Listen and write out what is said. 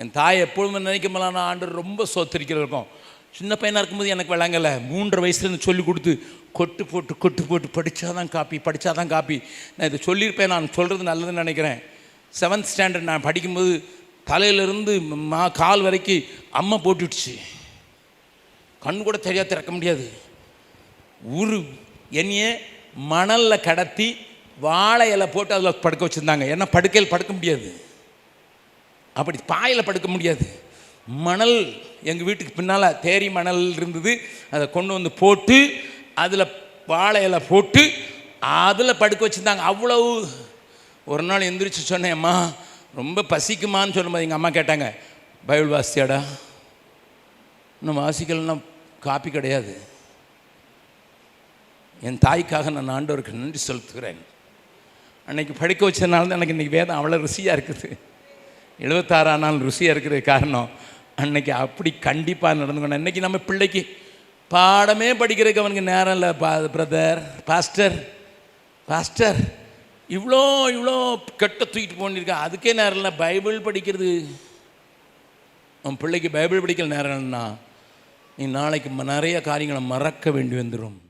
என் தாய் எப்பொழுதும் நினைக்கும்போது நான் ஆண்டு ரொம்ப சோத்தரிக்கிறது இருக்கும். சின்ன பையனாக இருக்கும்போது எனக்கு விளங்கலை. மூன்றரை வயசுலேருந்து சொல்லி கொடுத்து கொட்டு போட்டு கொட்டு போட்டு படித்தாதான் காப்பி படித்தாதான் காப்பி. நான் இதை சொல்லியிருப்பேன் நான் சொல்கிறது நல்லதுன்னு நினைக்கிறேன். செவன்த் ஸ்டாண்டர்ட் நான் படிக்கும்போது தலையிலிருந்து மா கால் வரைக்கும் அம்மா போட்டுடுச்சு. கண் கூட தெரியா திறக்க முடியாது. ஊர் என்னையே மணலில் கடத்தி வாழை இலை போட்டு அதில் படுக்க வச்சுருந்தாங்க. ஏன்னா படுக்கையில் படுக்க முடியாது. அப்படி பாயில் படுக்க முடியாது. மணல் எங்கள் வீட்டுக்கு பின்னால் தேரி மணல் இருந்தது. அதை கொண்டு வந்து போட்டு அதில் வாழையில் இலை போட்டு அதில் படுக்க வச்சுருந்தாங்க. அவ்வளவு ஒரு நாள் எந்திரிச்சு சொன்னேம்மா ரொம்ப பசிக்குமான்னு சொல்லும்போது எங்கள் அம்மா கேட்டாங்க பைபிள் வாசியாடா இன்னும் வாசிக்கலைன்னா காப்பி கிடையாது. என் தாய்க்காக நான் ஆண்டவருக்கு நன்றி செலுத்துகிறேன். அன்றைக்கி படிக்க வச்சதுனால தான் எனக்கு இன்றைக்கி வேதம் அவ்வளோ ருசியாக இருக்குது. எழுபத்தாறாம் நாள் ருசியாக இருக்கிறது காரணம் அன்னைக்கு அப்படி கண்டிப்பாக நடந்துக்கணும் இன்றைக்கி நம்ம பிள்ளைக்கு பாடமே படிக்கிறதுக்கு அவனுக்கு நேரம் இல்லை பா பிரதர் பாஸ்டர் பாஸ்டர் இவ்வளோ இவ்வளோ கெட்ட தூக்கிட்டு போனிருக்கா அதுக்கே நேரம் இல்லை பைபிள் படிக்கிறது. உன் பிள்ளைக்கு பைபிள் படிக்கிற நேரம் இல்லைன்னா நீ நாளைக்கு நிறைய காரியங்களை மறக்க வேண்டி வந்துடும்